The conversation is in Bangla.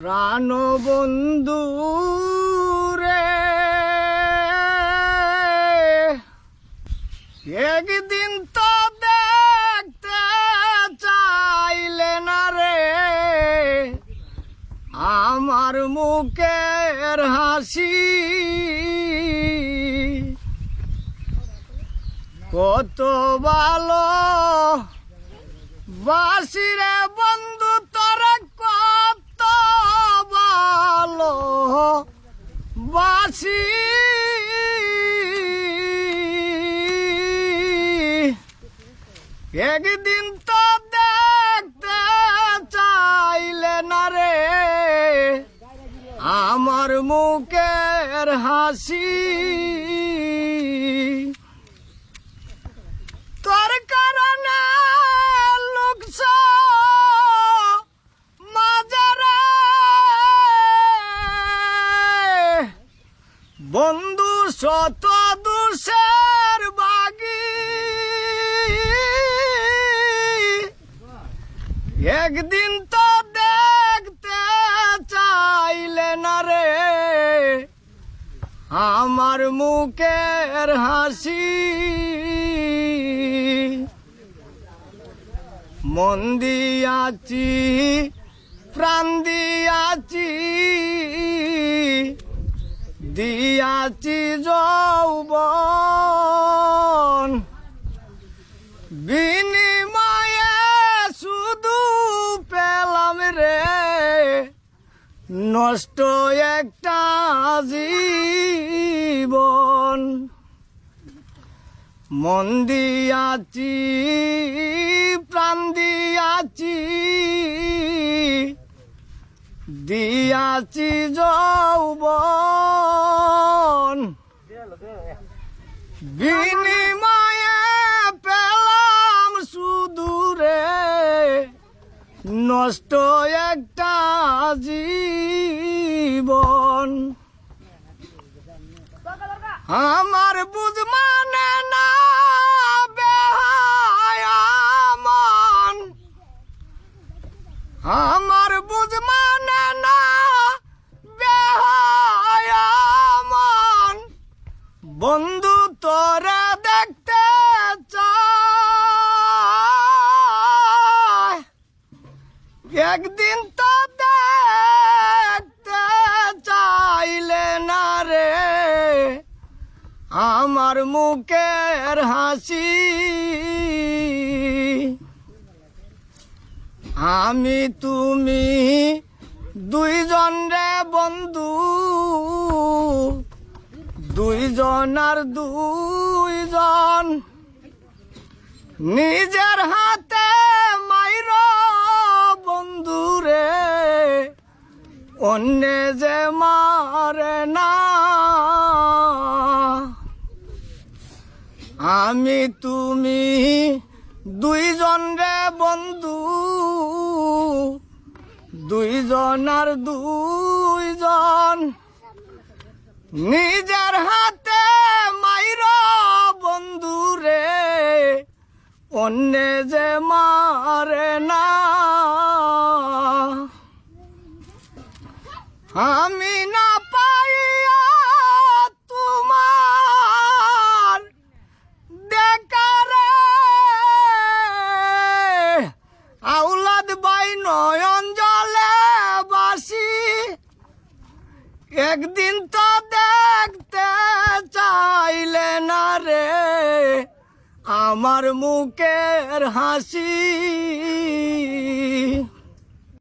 প্রাণ বন্ধু রে। একদিন তো দেখতে চাইলে না রে। আমার মুখের হাসি। কত ভালো বাসিরে বন্ধু। বাসি একদিন তো দেখতে চাইলে না রে। আমার মুখের হাসি। তোর কারণে বন্ধু শত দুষের বাগি। একদিন তো দেখতে চাইলে না রে। আমার মুখের হাসি। মন দিয়াছি, প্রাণ দিয়াছি। দিয়াছি যৌবন। বিনিময়ে শুধু পেলাম রে। নষ্ট একটা জীবন। মন দিয়াছি, প্রাণ দিয়াছি। দিয়াছি যৌবন। বিনিময়ে পেলাম সুদূরে। নষ্ট একটা জীবন। আমার বুঝ একদিন তো দেখতে চাইলে না রে। আমার মুখের হাসি। আমি, তুমি দুইজন রে বন্ধু। দুইজন আর দুইজন। নিজের হাতে অন্য যে মারে না। আমি, তুমি দুইজন রে বন্ধু। দুইজন আর দুইজন। নিজের হাতে মাইর বন্ধু রে। অন্য যে আমি না পাইয়া তোমার দেখারে। আউলাদ বাই নয়ন জলে বাসি। একদিন তো দেখতে চাইলে না রে, আমার মুখের হাসি।